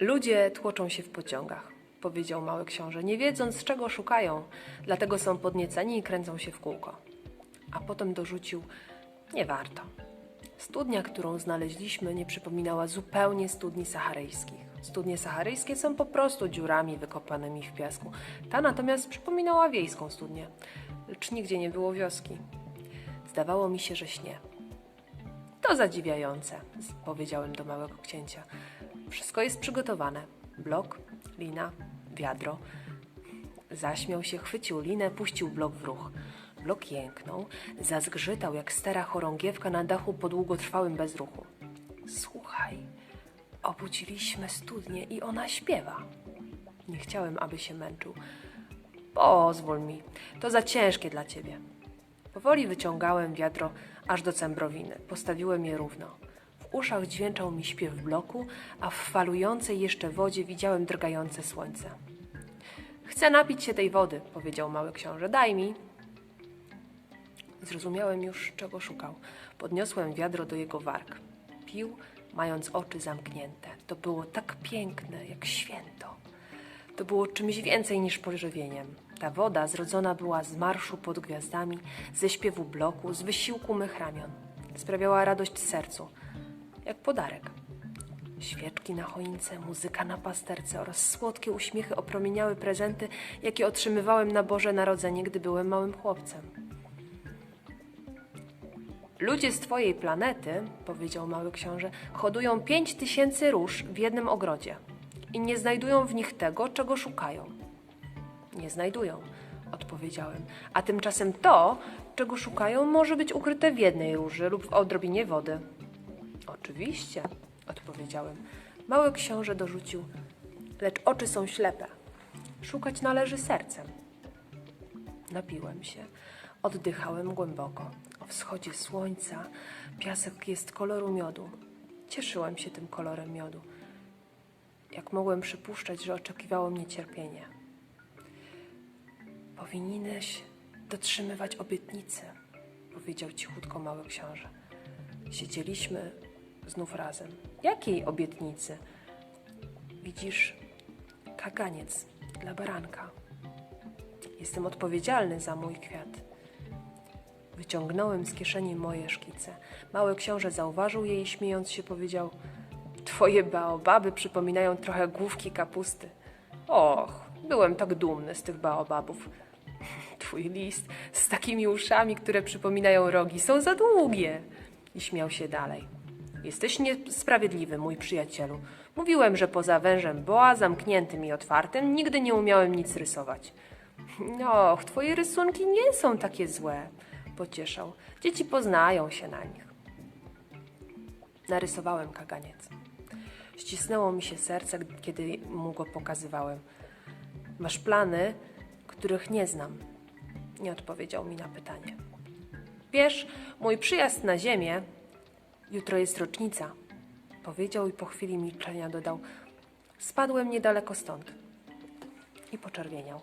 Ludzie tłoczą się w pociągach, powiedział mały książę, nie wiedząc czego szukają, dlatego są podnieceni i kręcą się w kółko. A potem dorzucił: Nie warto. Studnia, którą znaleźliśmy, nie przypominała zupełnie studni saharyjskich. Studnie saharyjskie są po prostu dziurami wykopanymi w piasku. Ta natomiast przypominała wiejską studnię, lecz nigdzie nie było wioski. Zdawało mi się, że śnie. To zadziwiające, powiedziałem do małego księcia. Wszystko jest przygotowane. Blok, lina, wiadro. Zaśmiał się, chwycił linę, puścił blok w ruch. Blok jęknął, zazgrzytał jak stara chorągiewka na dachu po długotrwałym bezruchu. Słuchaj, obudziliśmy studnię i ona śpiewa. Nie chciałem, aby się męczył. Pozwól mi, to za ciężkie dla ciebie. Powoli wyciągałem wiadro aż do cembrowiny. Postawiłem je równo. W uszach dźwięczał mi śpiew bloku, a w falującej jeszcze wodzie widziałem drgające słońce. Chcę napić się tej wody, powiedział mały książę. Daj mi. Zrozumiałem już, czego szukał. Podniosłem wiadro do jego warg. Pił, mając oczy zamknięte. To było tak piękne, jak święto. To było czymś więcej niż pożywieniem. Ta woda zrodzona była z marszu pod gwiazdami, ze śpiewu bloku, z wysiłku mych ramion. Sprawiała radość sercu, jak podarek. Świeczki na choince, muzyka na pasterce oraz słodkie uśmiechy opromieniały prezenty, jakie otrzymywałem na Boże Narodzenie, gdy byłem małym chłopcem. Ludzie z twojej planety, powiedział mały książę, hodują pięć tysięcy róż w jednym ogrodzie i nie znajdują w nich tego, czego szukają. Nie znajdują, odpowiedziałem. A tymczasem to, czego szukają, może być ukryte w jednej róży lub w odrobinie wody. Oczywiście, odpowiedziałem. Mały książę dorzucił, lecz oczy są ślepe. Szukać należy sercem. Napiłem się, oddychałem głęboko. O wschodzie słońca piasek jest koloru miodu. Cieszyłem się tym kolorem miodu. Jak mogłem przypuszczać, że oczekiwało mnie cierpienie. Powinieneś dotrzymywać obietnicy, powiedział cichutko mały książę. Siedzieliśmy znów razem. Jakiej obietnicy? Widzisz, kaganiec dla baranka. Jestem odpowiedzialny za mój kwiat. Wyciągnąłem z kieszeni moje szkice. Mały książę zauważył je i śmiejąc się powiedział: Twoje baobaby przypominają trochę główki kapusty. Och, byłem tak dumny z tych baobabów. Twój list z takimi uszami, które przypominają rogi, są za długie. I śmiał się dalej. Jesteś niesprawiedliwy, mój przyjacielu. Mówiłem, że poza wężem boa, zamkniętym i otwartym, nigdy nie umiałem nic rysować. Och, twoje rysunki nie są takie złe, pocieszał. Dzieci poznają się na nich. Narysowałem kaganiec. Ścisnęło mi się serce, kiedy mu go pokazywałem. Masz plany, których nie znam. Nie odpowiedział mi na pytanie. Wiesz, mój przyjazd na ziemię, jutro jest rocznica, powiedział i po chwili milczenia dodał. Spadłem niedaleko stąd. I poczerwieniał.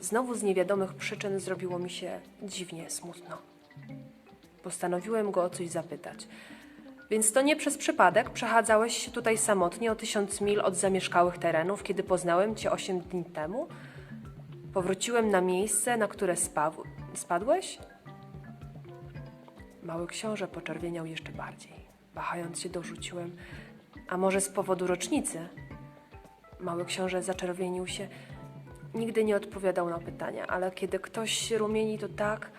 Znowu z niewiadomych przyczyn zrobiło mi się dziwnie smutno. Postanowiłem go o coś zapytać. Więc to nie przez przypadek przechadzałeś się tutaj samotnie o tysiąc mil od zamieszkałych terenów, kiedy poznałem cię osiem dni temu? Powróciłem na miejsce, na które spadłeś? Mały książę poczerwieniał jeszcze bardziej. Wahając się dorzuciłem, a może z powodu rocznicy? Mały książę zaczerwienił się. Nigdy nie odpowiadał na pytania, ale kiedy ktoś się rumieni, to tak,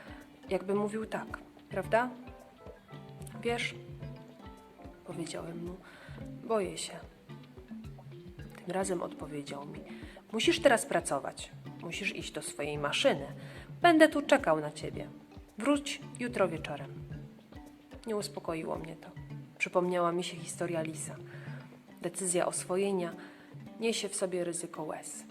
jakby mówił tak, prawda? Wiesz, powiedziałem mu, boję się. Tym razem odpowiedział mi: Musisz teraz pracować. Musisz iść do swojej maszyny. Będę tu czekał na ciebie. Wróć jutro wieczorem. Nie uspokoiło mnie to. Przypomniała mi się historia lisa. Decyzja oswojenia niesie w sobie ryzyko łez.